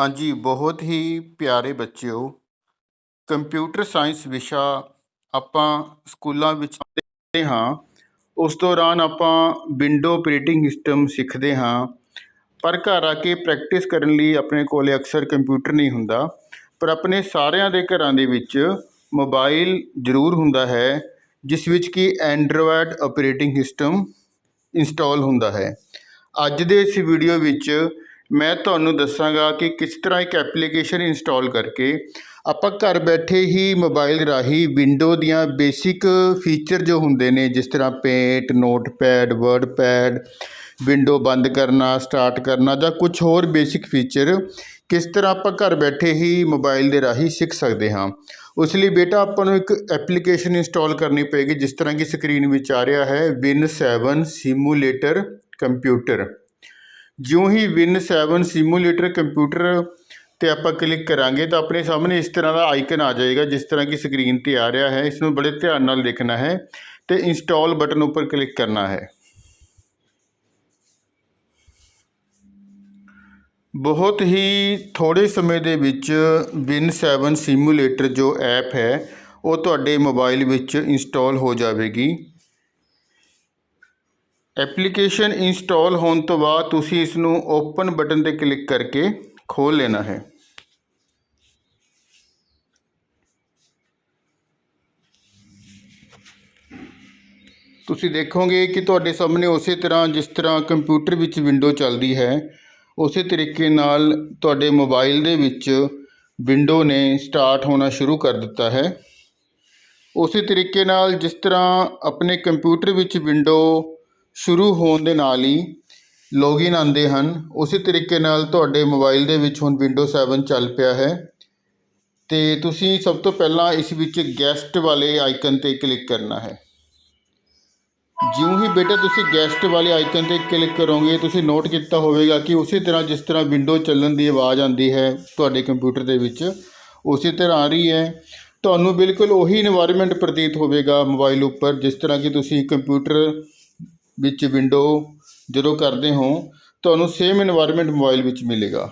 ਹਾਂਜੀ, ਬਹੁਤ ਹੀ ਪਿਆਰੇ ਬੱਚਿਓ ਕੰਪਿਊਟਰ ਸਾਇੰਸ ਵਿਸ਼ਾ ਆਪਾਂ ਸਕੂਲਾਂ ਵਿੱਚ ਪੜ੍ਹਦੇ ਹਾਂ। ਉਸ ਦੌਰਾਨ ਆਪਾਂ ਵਿੰਡੋ ਆਪਰੇਟਿੰਗ ਸਿਸਟਮ ਸਿੱਖਦੇ ਹਾਂ। ਪਰ ਘਰ ਆ ਕੇ ਪ੍ਰੈਕਟਿਸ ਕਰਨ ਲਈ ਆਪਣੇ ਕੋਲ ਅਕਸਰ ਕੰਪਿਊਟਰ ਨਹੀਂ ਹੁੰਦਾ। ਪਰ ਆਪਣੇ ਸਾਰਿਆਂ ਦੇ ਘਰਾਂ ਦੇ ਵਿੱਚ ਮੋਬਾਈਲ ਜ਼ਰੂਰ ਹੁੰਦਾ ਹੈ, ਜਿਸ ਵਿੱਚ ਕਿ ਐਂਡਰੋਇਡ ਆਪਰੇਟਿੰਗ ਸਿਸਟਮ ਇੰਸਟਾਲ ਹੁੰਦਾ ਹੈ। ਅੱਜ ਦੇ ਇਸ ਵੀਡੀਓ ਵਿੱਚ ਮੈਂ ਤੁਹਾਨੂੰ ਦੱਸਾਂਗਾ ਕਿ ਕਿਸ ਤਰ੍ਹਾਂ ਇੱਕ ਐਪਲੀਕੇਸ਼ਨ ਇੰਸਟਾਲ ਕਰਕੇ ਆਪਾਂ ਘਰ ਬੈਠੇ ਹੀ ਮੋਬਾਈਲ ਰਾਹੀਂ ਵਿੰਡੋ ਦੀਆਂ ਬੇਸਿਕ ਫੀਚਰ ਜੋ ਹੁੰਦੇ ਨੇ, ਜਿਸ ਤਰ੍ਹਾਂ ਪੇਂਟ, ਨੋਟਪੈਡ, ਵਰਡਪੈਡ, ਵਿੰਡੋ ਬੰਦ ਕਰਨਾ, ਸਟਾਰਟ ਕਰਨਾ ਜਾਂ ਕੁਝ ਹੋਰ ਬੇਸਿਕ ਫੀਚਰ, ਕਿਸ ਤਰ੍ਹਾਂ ਆਪਾਂ ਘਰ ਬੈਠੇ ਹੀ ਮੋਬਾਈਲ ਦੇ ਰਾਹੀਂ ਸਿੱਖ ਸਕਦੇ ਹਾਂ। ਉਸ ਲਈ ਬੇਟਾ ਆਪਾਂ ਨੂੰ ਇੱਕ ਐਪਲੀਕੇਸ਼ਨ ਇੰਸਟਾਲ ਕਰਨੀ ਪਏਗੀ, ਜਿਸ ਤਰ੍ਹਾਂ ਕਿ ਸਕਰੀਨ ਵਿੱਚ ਆ ਰਿਹਾ ਹੈ, ਵਿਨ 7 ਸਿਮੂਲੇਟਰ ਕੰਪਿਊਟਰ। ਜਿਉਂ ਹੀ ਵਿਨ 7 ਸਿਮੂਲੇਟਰ ਕੰਪਿਊਟਰ ਤੇ ਆਪਾਂ ਕਲਿੱਕ ਕਰਾਂਗੇ ਤਾਂ ਆਪਣੇ ਸਾਹਮਣੇ ਇਸ ਤਰ੍ਹਾਂ ਦਾ ਆਈਕਨ ਆ ਜਾਏਗਾ, ਜਿਸ ਤਰ੍ਹਾਂ ਕਿ ਸਕਰੀਨ ਤੇ ਆ ਰਿਹਾ ਹੈ। ਇਸ ਨੂੰ ਬੜੇ ਧਿਆਨ ਨਾਲ ਦੇਖਣਾ ਹੈ ਤੇ ਇੰਸਟਾਲ ਬਟਨ ਉੱਪਰ ਕਲਿੱਕ ਕਰਨਾ ਹੈ। ਬਹੁਤ ਹੀ ਥੋੜੇ ਸਮੇਂ ਦੇ ਵਿੱਚ ਵਿਨ 7 ਸਿਮੂਲੇਟਰ ਜੋ ਐਪ ਹੈ, ਉਹ ਤੁਹਾਡੇ ਮੋਬਾਈਲ ਵਿੱਚ ਇੰਸਟਾਲ ਹੋ ਜਾਵੇਗੀ। ਐਪਲੀਕੇਸ਼ਨ ਇੰਸਟਾਲ ਹੋਣ ਤੋਂ ਬਾਅਦ ਤੁਸੀਂ ਇਸ ਨੂੰ ਓਪਨ ਬਟਨ ਤੇ ਕਲਿੱਕ ਕਰਕੇ ਖੋਲ ਲੈਣਾ ਹੈ। ਤੁਸੀਂ ਦੇਖੋਗੇ ਕਿ ਤੁਹਾਡੇ ਸਾਹਮਣੇ ਉਸੇ ਤਰ੍ਹਾਂ ਜਿਸ ਤਰ੍ਹਾਂ ਕੰਪਿਊਟਰ ਵਿੱਚ ਵਿੰਡੋ ਚੱਲਦੀ ਹੈ, ਉਸੇ ਤਰੀਕੇ ਨਾਲ ਤੁਹਾਡੇ ਮੋਬਾਈਲ ਦੇ ਵਿੱਚ ਵਿੰਡੋ ਨੇ ਸਟਾਰਟ ਹੋਣਾ ਸ਼ੁਰੂ ਕਰ ਦਿੱਤਾ ਹੈ। ਉਸੇ ਤਰੀਕੇ ਨਾਲ ਜਿਸ ਤਰ੍ਹਾਂ ਆਪਣੇ ਕੰਪਿਊਟਰ ਵਿੱਚ ਵਿੰਡੋ ਸ਼ੁਰੂ ਹੋਣ ਦੇ ਨਾਲ ਹੀ ਲੌਗਇਨ ਆਉਂਦੇ ਹਨ। ਉਸੇ ਤਰੀਕੇ ਨਾਲ ਤੁਹਾਡੇ ਮੋਬਾਈਲ ਦੇ ਵਿੱਚ ਹੁਣ ਵਿੰਡੋ ਸੈਵਨ ਚੱਲ ਪਿਆ ਹੈ। ਅਤੇ ਤੁਸੀਂ ਸਭ ਤੋਂ ਪਹਿਲਾਂ ਇਸ ਵਿੱਚ ਗੈਸਟ ਵਾਲੇ ਆਈਕਨ ਤੇ ਕਲਿੱਕ ਕਰਨਾ ਹੈ। ਜਿਉਂ ਹੀ ਬੇਟਾ ਤੁਸੀਂ ਗੈਸਟ ਵਾਲੇ ਆਈਕਨ ਤੇ ਕਲਿੱਕ ਕਰੋਗੇ, ਤੁਸੀਂ ਨੋਟ ਕੀਤਾ ਹੋਵੇਗਾ ਕਿ ਉਸੇ ਤਰ੍ਹਾਂ ਜਿਸ ਤਰ੍ਹਾਂ ਵਿੰਡੋ ਚੱਲਣ ਦੀ ਆਵਾਜ਼ ਆਉਂਦੀ ਹੈ ਤੁਹਾਡੇ ਕੰਪਿਊਟਰ ਦੇ ਵਿੱਚ, ਉਸੇ ਤਰ੍ਹਾਂ ਆ ਰਹੀ ਹੈ। ਤੁਹਾਨੂੰ ਬਿਲਕੁਲ ਉਹੀ ਇਨਵਾਇਰਨਮੈਂਟ ਪ੍ਰਤੀਤ ਹੋਵੇਗਾ ਮੋਬਾਈਲ ਉੱਪਰ, ਜਿਸ ਤਰ੍ਹਾਂ ਕਿ ਤੁਸੀਂ ਕੰਪਿਊਟਰ ਵਿੱਚ ਵਿੰਡੋ ਜਦੋਂ ਕਰਦੇ ਹੋ, ਤੁਹਾਨੂੰ ਸੇਮ ਇਨਵਾਇਰਮੈਂਟ ਮੋਬਾਈਲ ਵਿੱਚ ਮਿਲੇਗਾ।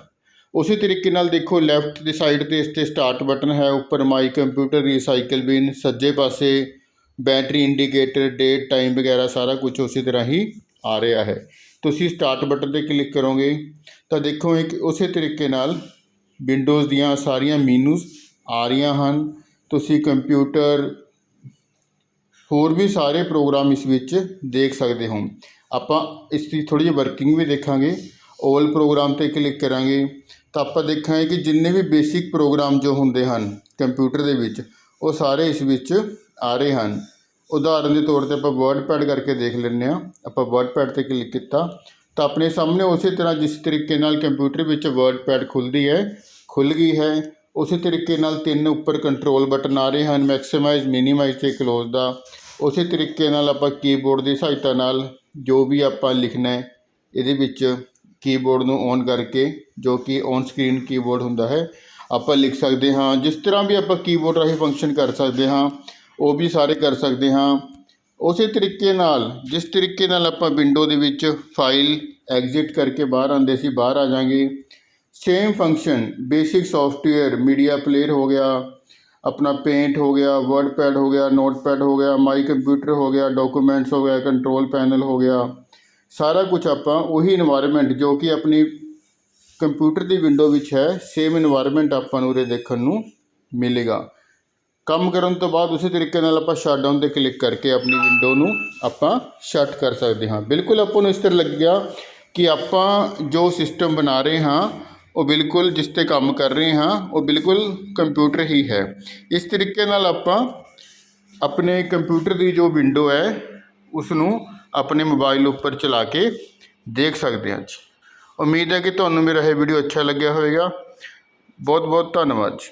ਉਸੇ ਤਰੀਕੇ ਨਾਲ ਦੇਖੋ ਲੈਫਟ ਦੀ ਸਾਈਡ ਤੇ ਇਸ ਤੇ ਸਟਾਰਟ ਬਟਨ ਹੈ, ਉੱਪਰ ਮਾਈ ਕੰਪਿਊਟਰ ਰੀਸਾਈਕਲ ਬਿਨ ਸੱਜੇ ਪਾਸੇ ਬੈਟਰੀ ਇੰਡੀਕੇਟਰ ਡੇਟ ਟਾਈਮ ਵਗੈਰਾ ਸਾਰਾ ਕੁਝ ਉਸੇ ਤਰ੍ਹਾਂ ਹੀ ਆ ਰਿਹਾ ਹੈ। ਤੁਸੀਂ ਸਟਾਰਟ ਬਟਨ ਤੇ ਕਲਿੱਕ ਕਰੋਗੇ, ਤਾਂ ਦੇਖੋ ਇੱਕ ਉਸੇ ਤਰੀਕੇ ਨਾਲ ਵਿੰਡੋਜ਼ ਦੀਆਂ ਸਾਰੀਆਂ ਮੀਨੂਸ ਆ ਰਹੀਆਂ ਹਨ। ਤੁਸੀਂ ਕੰਪਿਊਟਰ ਹੋਰ ਵੀ ਸਾਰੇ ਪ੍ਰੋਗਰਾਮ ਇਸ ਵਿੱਚ ਦੇਖ ਸਕਦੇ ਹੋ। ਆਪਾਂ ਇਸ ਦੀ ਥੋੜੀ ਜਿਹੀ ਵਰਕਿੰਗ ਵੀ ਦੇਖਾਂਗੇ। 올 ਪ੍ਰੋਗਰਾਮ ਤੇ ਕਲਿੱਕ ਕਰਾਂਗੇ। ਤਾਂ ਆਪਾਂ ਦੇਖਾਂਗੇ ਕਿ ਜਿੰਨੇ ਵੀ ਬੇਸਿਕ ਪ੍ਰੋਗਰਾਮ ਜੋ ਹੁੰਦੇ ਹਨ ਕੰਪਿਊਟਰ ਦੇ ਵਿੱਚ, ਉਹ ਸਾਰੇ ਇਸ ਵਿੱਚ ਆ ਰਹੇ ਹਨ। ਉਦਾਹਰਨ ਦੇ ਤੌਰ ਤੇ ਆਪਾਂ ਵਰਡਪੈਡ ਕਰਕੇ ਦੇਖ ਲੈਂਦੇ ਆ ਆਪਾਂ ਵਰਡਪੈਡ ਤੇ ਕਲਿੱਕ ਕੀਤਾ। ਤਾਂ ਆਪਣੇ ਸਾਹਮਣੇ ਉਸੇ ਤਰ੍ਹਾਂ ਜਿਸ ਤਰੀਕੇ ਨਾਲ ਕੰਪਿਊਟਰ ਵਿੱਚ ਵਰਡਪੈਡ ਖੁੱਲਦੀ ਹੈ ਖੁੱਲ ਗਈ ਹੈ। ਉਸੇ ਤਰੀਕੇ ਨਾਲ ਤਿੰਨ ਉੱਪਰ ਕੰਟਰੋਲ ਬਟਨ ਆ ਰਹੇ ਹਨ ਮੈਕਸਿਮਾਈਜ਼ ਮਿਨੀਮਾਈਜ਼ ਤੇ ਕਲੋਜ਼ ਦਾ। ਉਸੇ ਤਰੀਕੇ ਨਾਲ ਆਪਾਂ ਕੀਬੋਰਡ ਦੀ ਸਹਾਇਤਾ ਨਾਲ ਜੋ ਵੀ ਆਪਾਂ ਲਿਖਣਾ ਹੈ, ਇਹਦੇ ਵਿੱਚ ਕੀਬੋਰਡ ਨੂੰ ਔਨ ਕਰਕੇ, ਜੋ ਕਿ ਔਨ ਸਕਰੀਨ ਕੀਬੋਰਡ ਹੁੰਦਾ ਹੈ, ਆਪਾਂ ਲਿਖ ਸਕਦੇ ਹਾਂ। ਜਿਸ ਤਰ੍ਹਾਂ ਵੀ ਆਪਾਂ ਕੀਬੋਰਡ ਰਾਹੀਂ ਫੰਕਸ਼ਨ ਕਰ ਸਕਦੇ ਹਾਂ, ਉਹ ਵੀ ਸਾਰੇ ਕਰ ਸਕਦੇ ਹਾਂ। ਉਸੇ ਤਰੀਕੇ ਨਾਲ, ਜਿਸ ਤਰੀਕੇ ਨਾਲ ਆਪਾਂ ਵਿੰਡੋ ਦੇ ਵਿੱਚ ਫਾਈਲ ਐਗਜ਼ਿਟ ਕਰਕੇ ਬਾਹਰ ਆਉਂਦੇ ਸੀ, ਬਾਹਰ ਆ ਜਾਾਂਗੇ same function basic software media player ਹੋ ਗਿਆ ਆਪਣਾ ਪੇਂਟ ਹੋ ਗਿਆ ਵਰਡਪੈਡ ਹੋ ਗਿਆ ਨੋਟਪੈਡ ਹੋ ਗਿਆ ਮਾਈ ਕੰਪਿਊਟਰ ਹੋ ਗਿਆ ਡਾਕੂਮੈਂਟਸ ਹੋ ਗਿਆ ਕੰਟਰੋਲ ਪੈਨਲ ਹੋ ਗਿਆ ਸਾਰਾ ਕੁਝ ਆਪਾਂ ਉਹੀ ਇਨਵਾਇਰਨਮੈਂਟ ਜੋ ਕਿ ਆਪਣੀ ਕੰਪਿਊਟਰ ਦੀ ਵਿੰਡੋ ਵਿੱਚ ਹੈ ਸੇਮ ਇਨਵਾਇਰਨਮੈਂਟ ਆਪਾਂ ਨੂੰ ਉਰੇ ਦੇਖਣ ਨੂੰ ਮਿਲੇਗਾ ਕੰਮ ਕਰਨ ਤੋਂ ਬਾਅਦ ਉਸੇ ਤਰੀਕੇ ਨਾਲ ਆਪਾਂ ਸ਼ਟਡਾਊਨ ਤੇ ਕਲਿੱਕ ਕਰਕੇ ਆਪਣੀ ਵਿੰਡੋ ਨੂੰ ਆਪਾਂ ਸ਼ਟ ਕਰ ਸਕਦੇ ਹਾਂ ਬਿਲਕੁਲ ਆਪਾਂ ਨੂੰ ਇਸ ਤਰ੍ਹਾਂ ਲੱਗਿਆ ਕਿ ਆਪਾਂ ਜੋ ਸਿਸਟਮ ਬਣਾ ਰਹੇ ਹਾਂ ਉਹ ਬਿਲਕੁਲ ਜਿਸ ਤੇ ਕੰਮ ਕਰ ਰਹੇ ਹਾਂ, ਉਹ ਬਿਲਕੁਲ ਕੰਪਿਊਟਰ ਹੀ ਹੈ। ਇਸ ਤਰੀਕੇ ਨਾਲ ਆਪਾਂ ਆਪਣੇ ਕੰਪਿਊਟਰ ਦੀ ਜੋ ਵਿੰਡੋ ਹੈ ਉਸ ਨੂੰ ਆਪਣੇ ਮੋਬਾਈਲ ਉੱਪਰ ਚਲਾ ਕੇ ਦੇਖ ਸਕਦੇ ਹਾਂ ਜੀ। ਉਮੀਦ ਹੈ ਕਿ ਤੁਹਾਨੂੰ ਮੇਰਾ ਇਹ ਵੀਡੀਓ ਅੱਛਾ ਲੱਗਿਆ ਹੋਵੇਗਾ। ਬਹੁਤ ਬਹੁਤ ਧੰਨਵਾਦ ਜੀ।